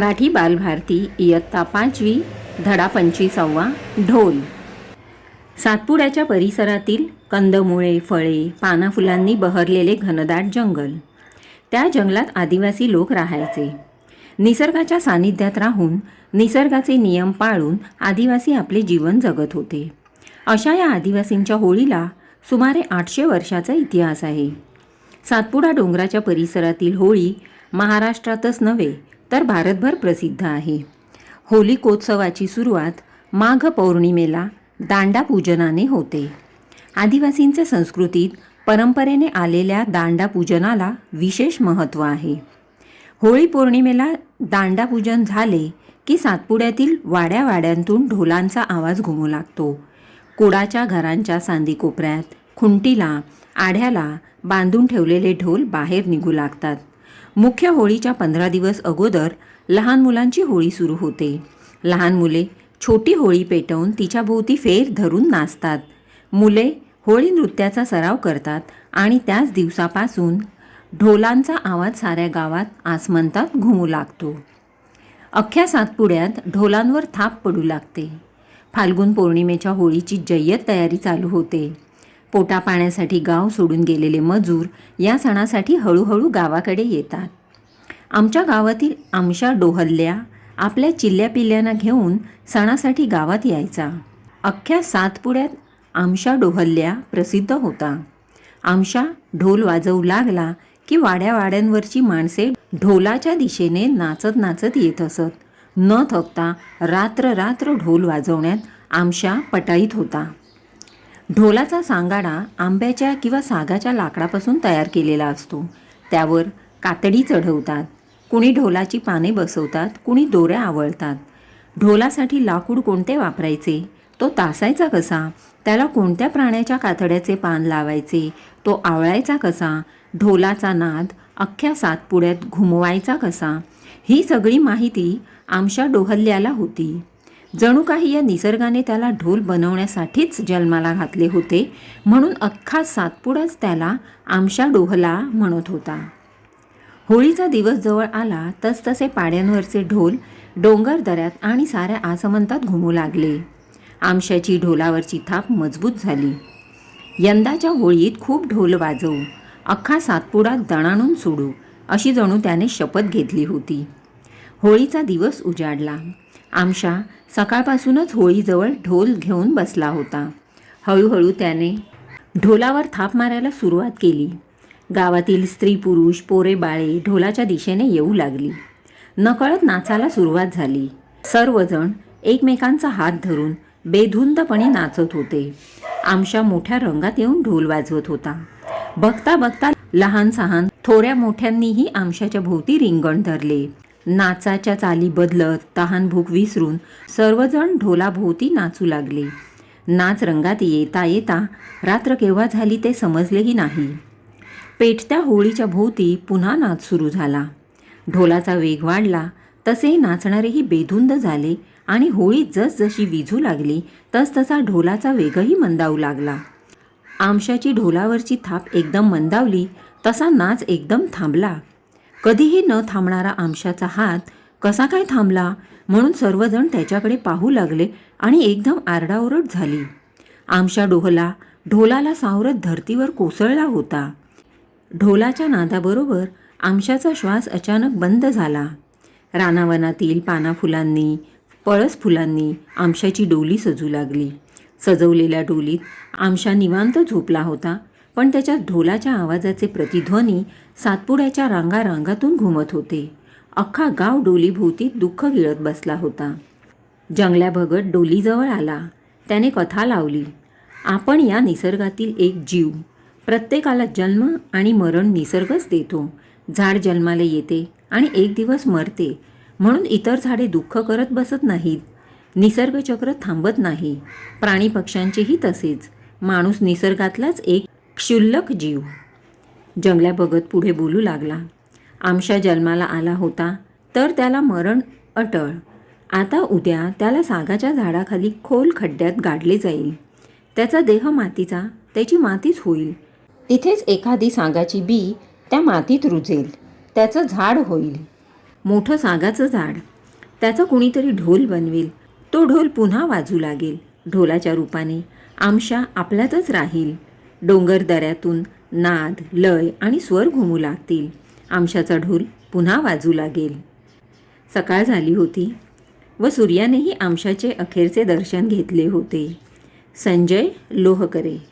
मराठी बालभारती इयत्ता पाचवी धडा पंचवीसावा ढोल. सातपुड्याच्या परिसरातील कंदमुळे फळे पानाफुलांनी बहरलेले घनदाट जंगल. त्या जंगलात आदिवासी लोक राहायचे. निसर्गाच्या सानिध्यात राहून निसर्गाचे नियम पाळून आदिवासी आपले जीवन जगत होते. अशा या आदिवासींच्या होळीला सुमारे आठशे वर्षाचा इतिहास आहे. सातपुडा डोंगराच्या परिसरातील होळी महाराष्ट्रातच नव्हे तर भारतभर प्रसिद्ध आहे. होलिकोत्सवाची सुरुवात माघ पौर्णिमेला दांडा पूजनाने होते. आदिवासींच्या संस्कृतीत परंपरेने आलेल्या दांडा पूजनाला विशेष महत्त्व आहे. होळी पौर्णिमेला दांडापूजन झाले की सातपुड्यातील वाड्या वाड्यांतून ढोलांचा आवाज घुमू लागतो. कोडाच्या घरांच्या सांदी कोपऱ्यात खुंटीला आढ्याला बांधून ठेवलेले ढोल बाहेर निघू लागतात. मुख्य होळीच्या पंधरा दिवस अगोदर लहान मुलांची होळी सुरू होते. लहान मुले छोटी होळी पेटवून तिच्या भोवती फेर धरून नाचतात. मुले होळी नृत्याचा सराव करतात आणि त्याच दिवसापासून ढोलांचा आवाज साऱ्या गावात आसमंतात घुमू लागतो. अख्ख्या सातपुड्यात ढोलांवर थाप पडू लागते. फाल्गुन पौर्णिमेच्या होळीची जय्यत तयारी चालू होते. पोटा पाण्यासाठी गाव सोडून गेलेले मजूर या सणासाठी हळूहळू गावाकडे येतात. आमच्या गावातील आमशा डोहल्ल्या आपल्या चिल्ल्या पिल्ल्यांना घेऊन सणासाठी गावात यायचा. अख्ख्या सातपुड्यात आमशा डोहल्ल्या प्रसिद्ध होता. आमशा ढोल वाजवू लागला की वाड्या वाड्यांवरची माणसे ढोलाच्या दिशेने नाचत नाचत येत असत. न थकता रात्र रात्र ढोल वाजवण्यात आमशा पटाईत होता. ढोलाचा सांगाडा आंब्याच्या किंवा सागाच्या लाकडापासून तयार केलेला असतो. त्यावर कातडी चढवतात. कुणी ढोलाची पाने बसवतात कुणी दोऱ्या आवळतात. ढोलासाठी लाकूड कोणते वापरायचे? तो तासायचा कसा? त्याला कोणत्या प्राण्याच्या कातड्याचे पान लावायचे? तो आवळायचा कसा? ढोलाचा नाद अख्ख्या सातपुड्यात घुमवायचा कसा? ही सगळी माहिती आमच्या डोहल्ल्याला होती. जणू काही या निसर्गाने त्याला ढोल बनवण्यासाठीच जन्माला घातले होते म्हणून अख्खा सातपुडाच त्याला आमशा डोहला म्हणत होता. होळीचा दिवस जवळ आला तसतसे पाड्यांवरचे ढोल डोंगर दऱ्यात आणि साऱ्या आसमंतात घुमू लागले. आमशाची ढोलावरची थाप मजबूत झाली. यंदाच्या होळीत खूप ढोल वाजवू अख्खा सातपुडा दणाणून सोडू अशी जणू त्याने शपथ घेतली होती. होळीचा दिवस उजाडला. आमशा सकाळपासूनच होळीजवळ ढोल घेऊन बसला होता. हळूहळू त्याने ढोलावर थाप मारायला सुरुवात केली. गावातील स्त्री पुरुष पोरे बाळे ढोलाच्या दिशेने येऊ लागली. नकळत नाचाला सुरुवात झाली. सर्वजण एकमेकांचा हात धरून बेधुंदपणे नाचत होते. आमशा मोठ्या रंगात येऊन ढोल वाजवत होता. बघता बघता लहान सहान थोड्या मोठ्यांनीही आमशाच्या भोवती रिंगण धरले. नाचाच्या चाली बदलत तहान भूक विसरून सर्वजण ढोलाभोवती नाचू लागले. नाच रंगात येता येता रात्र केव्हा झाली ते समजलेही नाही. पेटत्या होळीच्या भोवती पुन्हा नाच सुरू झाला. ढोलाचा वेग वाढला तसे नाचणारेही बेधुंद झाले आणि होळी जसजशी विझू लागली तसतसा ढोलाचा वेगही मंदावू लागला. आमशाची ढोलावरची थाप एकदम मंदावली तसा नाच एकदम थांबला. कधीही न थांबणारा आमशाचा हात कसा काय थांबला म्हणून सर्वजण त्याच्याकडे पाहू लागले आणि एकदम आरडाओरड झाली. आमशा डोहला ढोलाला सावरत धर्तीवर कोसळला होता. ढोलाच्या नादाबरोबर आमशाचा श्वास अचानक बंद झाला. रानावनातील पानाफुलांनी पळस फुलांनी आमशाची डोली सजू लागली. सजवलेल्या डोलीत आमशा निवांत झोपला होता पण त्याच्या ढोलाच्या आवाजाचे प्रतिध्वनी सातपुड्याच्या रांगारांगातून घुमत होते. अख्खा गाव डोलीभोवती दुःख गिळत बसला होता. जंगल्याभगत डोलीजवळ आला. त्याने कथा लावली. आपण या निसर्गातील एक जीव. प्रत्येकाला जन्म आणि मरण निसर्गच देतो. झाड जन्माला येते आणि एक दिवस मरते. म्हणून इतर झाडे दुःख करत बसत नाहीत. निसर्गचक्र थांबत नाही. प्राणी पक्ष्यांचेही तसेच. माणूस निसर्गातलाच एक क्षुल्लक जीव. जंगल्या भगत पुढे बोलू लागला. आमशा जन्माला आला होता तर त्याला मरण अटळ. आता उद्या त्याला सागाच्या झाडाखाली खोल खड्ड्यात गाडले जाईल. त्याचा देह मातीचा त्याची मातीच होईल. तिथेच एखादी सागाची बी त्या मातीत रुजेल. त्याचं झाड होईल. मोठं सागाचं झाड. त्याचा कुणीतरी ढोल बनवेल. तो ढोल पुन्हा वाजू लागेल. ढोलाच्या रूपाने आमशा आपल्यातच राहील. डोंगर दऱ्यातून नाद लय आणि स्वर घुमू लागतील. आमशाचा ढोल पुन्हा वाजू लागेल. सकाळ झाली होती व सूर्यानेही आमशाचे अखेरचे दर्शन घेतले होते. संजय लोहकरे